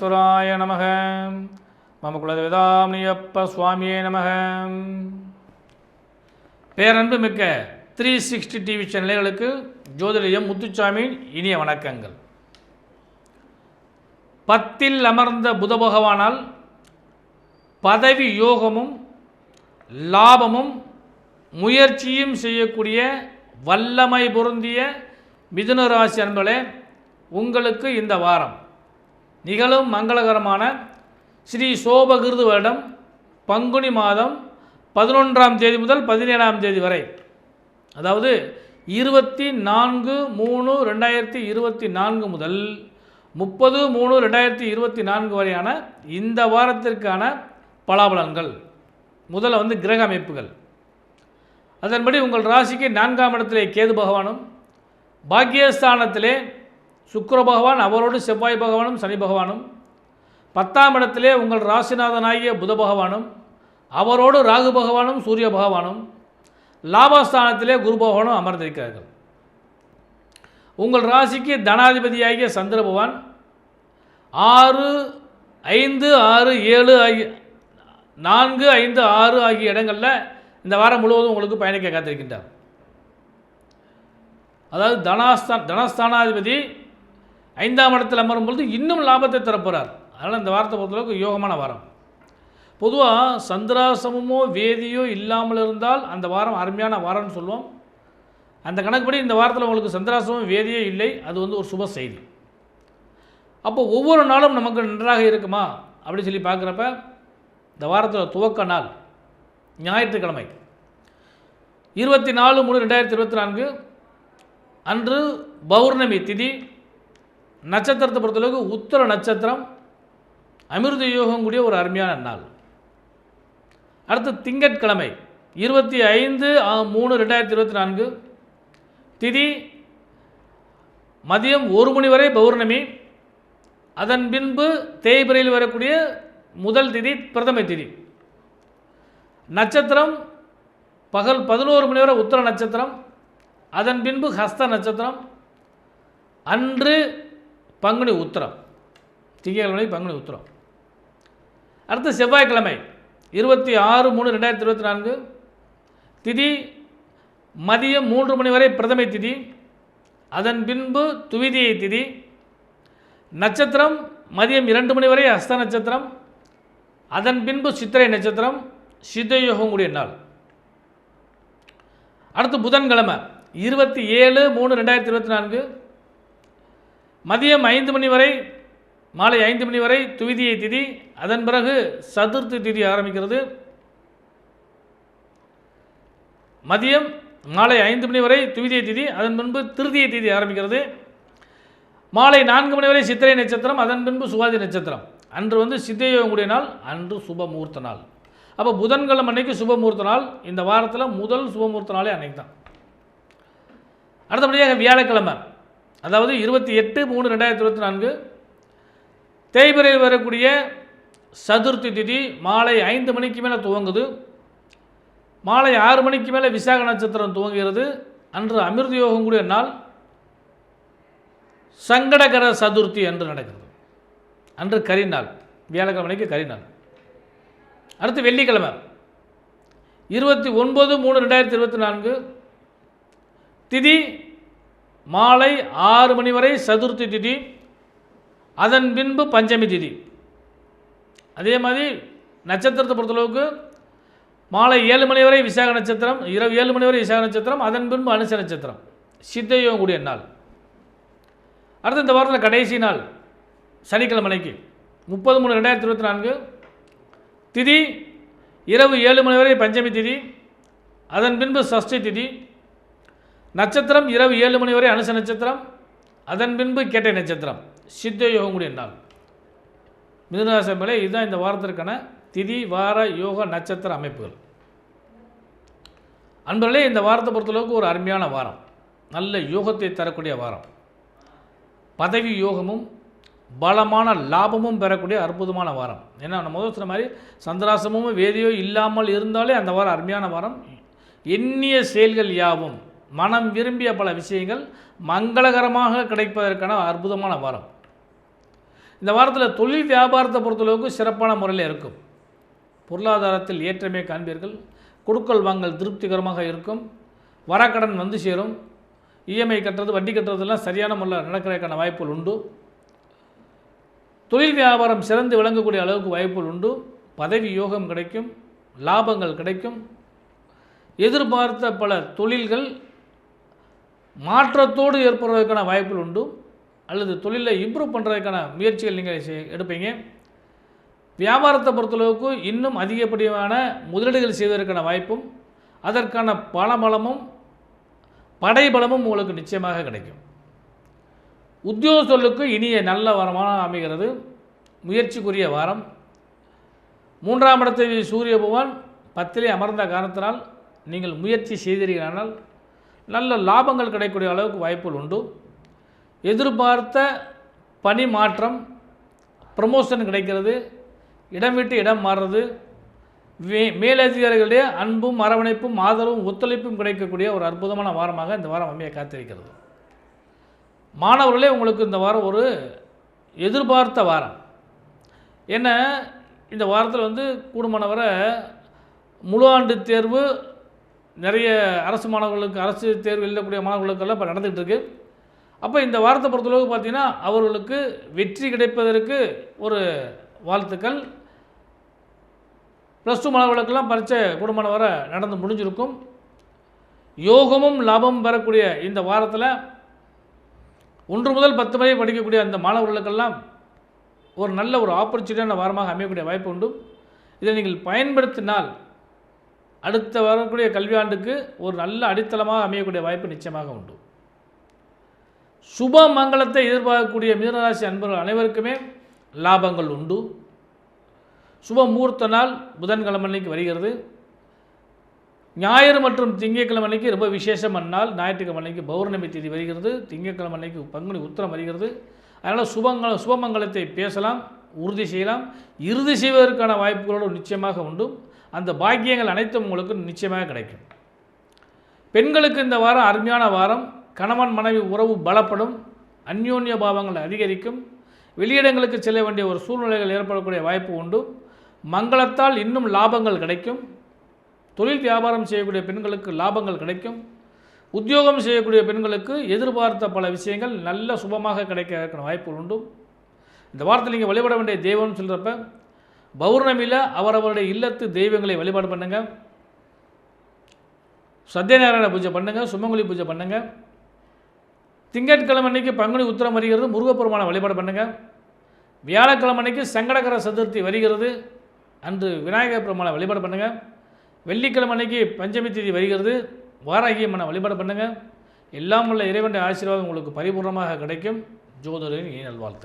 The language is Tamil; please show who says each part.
Speaker 1: பரமேஸ்வராய நமக. மம குலதேவதாமணியப்ப சுவாமியே நமக. பேரன்பு மிக்க த்ரீ சிக்ஸ்டி டிவி சேனல்களுக்கு ஜோதிடம் முத்துச்சாமியின் இனிய வணக்கங்கள். பத்தில் அமர்ந்த புத பகவானால் பதவி யோகமும் லாபமும் முயற்சியும் செய்யக்கூடிய வல்லமை பொருந்திய மிதுன ராசி அன்பர்களே உங்களுக்கு இந்த வாரம் நிகழும் மங்களகரமான ஸ்ரீ சோபகிருது வருடம் பங்குனி மாதம் பதினொன்றாம் தேதி முதல் பதினேழாம் தேதி வரை. அதாவது இருபத்தி நான்கு மூணு ரெண்டாயிரத்தி இருபத்தி நான்கு முதல் முப்பது மூணு ரெண்டாயிரத்தி இருபத்தி நான்கு வரையான இந்த வாரத்திற்கான பலாபலன்கள். முதல்ல வந்து கிரக அமைப்புகள். அதன்படி உங்கள் ராசிக்கு நான்காம் இடத்திலே கேது பகவானும் பாக்கியஸ்தானத்திலே சுக்கர பகவான் அவரோடு செவ்வாய் பகவானும் சனி பகவானும். பத்தாம் இடத்திலே உங்கள் ராசிநாதனாகிய புத பகவானும் அவரோடு ராகு பகவானும் சூரிய பகவானும் லாபஸ்தானத்திலே குரு பகவானும் அமர்ந்திருக்கிறார்கள். உங்கள் ராசிக்கு தனாதிபதியாகிய சந்திர பகவான் ஆறு ஐந்து ஆறு ஏழு ஆகிய நான்கு ஐந்து ஆறு ஆகிய இடங்களில் இந்த வாரம் முழுவதும் உங்களுக்கு பயணிக்க காத்திருக்கின்றார். அதாவது தனாஸ்தான் தனஸ்தானாதிபதி ஐந்தாம் இடத்தில் அமரும் பொழுது இன்னும் லாபத்தை தரப்போகிறார் அதனால் இந்த வாரத்தை பொறுத்தளவுக்கு யோகமான வாரம். பொதுவாக சந்திராசமமோ வேதியோ இல்லாமல் இருந்தால் அந்த வாரம் அருமையான வாரம்னு சொல்லுவோம். அந்த கணக்குப்படி இந்த வாரத்தில் உங்களுக்கு சந்திராசமும் வேதியோ இல்லை. அது வந்து ஒரு சுப செய்தி. அப்போ ஒவ்வொரு நாளும் நமக்கு நன்றாக இருக்குமா? அப்படின்னு சொல்லி பார்க்குறப்ப இந்த வாரத்தில் துவக்க நாள் ஞாயிற்றுக்கிழமை. இருபத்தி நாலு மூணு ரெண்டாயிரத்தி இருபத்தி நான்கு அன்று பௌர்ணமி திதி நட்சத்திரத்தை பொறுத்தளவுக்கு உத்தர நட்சத்திரம் அமிர்த யோகம் கூடிய ஒரு அருமையான நாள். அடுத்து திங்கட்கிழமை இருபத்தி ஐந்து மூணு ரெண்டாயிரத்தி இருபத்தி நான்கு. திதி மதியம் ஒரு மணி வரை பௌர்ணமி. அதன் பின்பு தேய்பிரையில் வரக்கூடிய முதல் திதி பிரதம திதி. நட்சத்திரம் பகல் பதினோரு மணி வரை உத்தர நட்சத்திரம். அதன் பின்பு ஹஸ்த நட்சத்திரம். அன்று பங்குனி உத்திரம். திங்கட்கிழமை பங்குனி உத்திரம். அடுத்து செவ்வாய்க்கிழமை இருபத்தி ஆறு மூணு ரெண்டாயிரத்தி இருபத்தி நான்கு. திதி மதியம் மூன்று மணி வரை பிரதமை திதி. அதன் பின்பு துவிதியை திதி. நட்சத்திரம் மதியம் இரண்டு மணி வரை ஹஸ்த நட்சத்திரம். அதன் பின்பு சித்திரை நட்சத்திரம் சித்தயோகம் கூடிய நாள். அடுத்து புதன்கிழமை இருபத்தி ஏழு மூணு ரெண்டாயிரத்தி இருபத்தி நான்கு. மதியம் ஐந்து மணி வரை மாலை ஐந்து மணி வரை துவிதியை திதி அதன் பிறகு சதுர்த்தி திதி ஆரம்பிக்கிறது. மதியம் மாலை ஐந்து மணி வரை துவிதியை திதி அதன் பின்பு திருதிய திதி ஆரம்பிக்கிறது. மாலை நான்கு மணி வரை சித்திரை நட்சத்திரம் அதன் பின்பு சுவாதி நட்சத்திரம். அன்று வந்து சித்தயோகம் கூடிய நாள் அன்று சுபமூர்த்த நாள். அப்போ புதன்கிழமை அன்னைக்கு சுபமுகூர்த்த நாள். இந்த வாரத்தில் முதல் சுபமுகூர்த்த நாளே அன்னைக்கு தான் அடுத்தபடியாக வியாழக்கிழமை. அதாவது இருபத்தி எட்டு மூணு ரெண்டாயிரத்தி இருபத்தி நான்கு தேய்பிரையில் வரக்கூடிய சதுர்த்தி திதி மாலை ஐந்து மணிக்கு மேலே துவங்குது. மாலை ஆறு மணிக்கு மேலே விசாக நட்சத்திரம் துவங்குகிறது. அன்று அமிர்த யோகம் கூடிய நாள் சங்கடகர சதுர்த்தி என்று நடக்கிறது. அன்று கரிநாள் வியாழக்கிழமைக்கு கரிநாள் அடுத்து வெள்ளிக்கிழமை. இருபத்தி ஒன்பது மூணு ரெண்டாயிரத்தி இருபத்தி நான்கு திதி மாலை ஆறு மணி வரை சதுர்த்தி திதி அதன் பின்பு பஞ்சமி திதி. அதே மாதிரி நட்சத்திரத்தை பொறுத்தளவுக்கு மாலை ஏழு மணி வரை விசாக நட்சத்திரம் இரவு ஏழு மணி வரை விசாக நட்சத்திரம் அதன் பின்பு அனுச நட்சத்திரம். சித்தையும் கூடிய நாள். அடுத்து இந்த வாரத்தில் கடைசி நாள் சனிக்கிழமைக்கு முப்பது மூணு ரெண்டாயிரத்தி இருபத்தி நான்கு. திதி இரவு ஏழு மணி வரை பஞ்சமி திதி அதன் பின்பு சஷ்டி திதி நட்சத்திரம் இரவு ஏழு மணி வரை அனுச நட்சத்திரம். அதன் பின்பு கேட்டை நட்சத்திரம். சித்த யோகம் கூடிய நாள் மிதுனராசம்பளே இதுதான் இந்த வாரத்திற்கான திதி வார யோக நட்சத்திர அமைப்புகள். அன்பர்களே இந்த வாரத்தை பொறுத்தளவுக்கு ஒரு அருமையான வாரம். நல்ல யோகத்தை தரக்கூடிய வாரம். பதவி யோகமும் பலமான லாபமும் பெறக்கூடிய அற்புதமான வாரம். ஏன்னா நம்ம முதல் சொன்ன மாதிரி சந்திராசமும் வேதியோ இல்லாமல் இருந்தாலே அந்த வாரம் அருமையான வாரம். எண்ணிய செயல்கள் யாவும் மனம் விரும்பிய பல விஷயங்கள் மங்களகரமாக கிடைப்பதற்கான அற்புதமான வாரம். இந்த வாரத்தில் தொழில் வியாபாரத்தை பொறுத்தளவுக்கு சிறப்பான முறையில் இருக்கும். பொருளாதாரத்தில் ஏற்றமே காண்பீர்கள். கொடுக்கல் வாங்கல் திருப்திகரமாக இருக்கும். வரக்கடன் வந்து சேரும். இஎம்ஐ கட்டுறது வட்டி கட்டுறதெல்லாம் சரியான முறையில் நடக்கிறதுக்கான வாய்ப்புகள் உண்டு. தொழில் வியாபாரம் சிறந்து விளங்கக்கூடிய அளவுக்கு வாய்ப்புகள் உண்டு. பதவி யோகம் கிடைக்கும். லாபங்கள் கிடைக்கும். எதிர்பார்த்த பல தொழில்கள் மாற்றத்தோடு ஏற்படுறதுக்கான வாய்ப்புகள் உண்டு. அல்லது தொழிலை இம்ப்ரூவ் பண்ணுறதுக்கான முயற்சிகள் நீங்கள் செய்- எடுப்பீங்க. வியாபாரத்தை பொறுத்தளவுக்கு இன்னும் அதிகப்படியான முதலீடுகள் செய்வதற்கான வாய்ப்பும் அதற்கான பணபலமும் படைபலமும் உங்களுக்கு நிச்சயமாக கிடைக்கும். உத்தியோகத்தொழிலுக்கு இனிய நல்ல வாரமாக அமைகிறது. முயற்சிக்குரிய வாரம். மூன்றாம் இடத்தை சூரிய பகவான் பத்திலே அமர்ந்த காரணத்தினால் நீங்கள் முயற்சி செய்தீர்களானால் நல்ல லாபங்கள் கிடைக்கக்கூடிய அளவுக்கு வாய்ப்புகள் உண்டு. எதிர்பார்த்த பணி மாற்றம் ப்ரமோஷன் கிடைக்கிறது இடம் விட்டு இடம் மாறுறது மே மேலதிகாரிகளுடைய அன்பும் அரவணைப்பும் ஆதரவும் ஒத்துழைப்பும் கிடைக்கக்கூடிய ஒரு அற்புதமான வாரமாக இந்த வாரம் அமைய காத்திருக்கிறது. மாணவர்களே உங்களுக்கு இந்த வாரம் ஒரு எதிர்பார்த்த வாரம். என்ன இந்த வாரத்தில் வந்து கூடுமானவரை முழு ஆண்டு தேர்வு நிறைய அரசு மாணவர்களுக்கு அரசு தேர்வு எழுதக்கூடிய மாணவர்களுக்கெல்லாம் இப்போ நடந்துகிட்டு இருக்கு அப்போ இந்த வாரத்தை பொறுத்தளவுக்கு பார்த்தீங்கன்னா அவர்களுக்கு வெற்றி கிடைப்பதற்கு ஒரு வாழ்த்துக்கள். ப்ளஸ் டூ மாணவர்களுக்கெல்லாம் பரீட்சை கூடுமான வர நடந்து முடிஞ்சிருக்கும். யோகமும் லாபமும் பெறக்கூடிய இந்த வாரத்தில் ஒன்று முதல் பத்து வரை படிக்கக்கூடிய அந்த மாணவர்களுக்கெல்லாம் ஒரு நல்ல ஒரு ஆப்பர்ச்சுனிட்டியான வாரமாக அமையக்கூடிய வாய்ப்பு உண்டு. இதை நீங்கள் பயன்படுத்தினால் அடுத்த வரக்கூடிய கல்வியாண்டுக்கு ஒரு நல்ல அடித்தளமாக அமையக்கூடிய வாய்ப்பு நிச்சயமாக உண்டு. சுப மங்களத்தை எதிர்பார்க்கக்கூடிய மீனராசி அன்பர்கள் அனைவருக்குமே லாபங்கள் உண்டு. சுப முகூர்த்த நாள் புதன்கிழமை அன்னைக்கு வருகிறது. ஞாயிறு மற்றும் திங்கட்கிழமை அன்னைக்கு ரொம்ப விசேஷம் நாள் ஞாயிற்றுக்கிழமை அன்னைக்கு பௌர்ணமி தேதி வருகிறது. திங்கட்கிழமை அன்னைக்கு பங்குனி உத்திரம் வருகிறது. அதனால் சுபங்கள சுபமங்கலத்தை பேசலாம் உறுதி செய்யலாம். இறுதி செய்வதற்கான வாய்ப்புகளோடு நிச்சயமாக உண்டு. அந்த பாக்கியங்கள் அனைத்தும் உங்களுக்கு நிச்சயமாக கிடைக்கும். பெண்களுக்கு இந்த வாரம் அருமையான வாரம். கணவன் மனைவி உறவு பலப்படும். அந்யோன்ய பாவங்கள் அதிகரிக்கும். வெளியிடங்களுக்கு செல்ல வேண்டிய ஒரு சூழ்நிலைகள் ஏற்படக்கூடிய வாய்ப்பு உண்டு. மங்களத்தால் இன்னும் லாபங்கள் கிடைக்கும். தொழில் வியாபாரம் செய்யக்கூடிய பெண்களுக்கு லாபங்கள் கிடைக்கும். உத்தியோகம் செய்யக்கூடிய பெண்களுக்கு எதிர்பார்த்த பல விஷயங்கள் நல்ல சுபமாக கிடைக்க வாய்ப்புகள் உண்டு. இந்த வாரத்தில் நீங்கள் வழிபட வேண்டிய தெய்வம்னு சொல்கிறப்ப பௌர்ணமியில் அவரவருடைய இல்லத்து தெய்வங்களை வழிபாடு பண்ணுங்கள் சத்யநாராயண பூஜை பண்ணுங்கள் சுமங்கலி பூஜை பண்ணுங்கள் திங்கட்கிழமை அன்னைக்கு பங்குனி உத்திரம் வருகிறது முருகப்பெருமான வழிபாடு பண்ணுங்கள் வியாழக்கிழமை அன்னைக்கு சங்கடகர சதுர்த்தி வருகிறது அன்று விநாயகர் பெருமான வழிபாடு பண்ணுங்கள் வெள்ளிக்கிழமை அன்னைக்கு பஞ்சமி தேதி வருகிறது வாராகியம்மனை வழிபாடு பண்ணுங்கள் எல்லாம் உள்ள இறைவனுடைய ஆசீர்வாதம் உங்களுக்கு பரிபூர்ணமாக கிடைக்கும். ஜோதிடரின் இனி நல்வாழ்த்து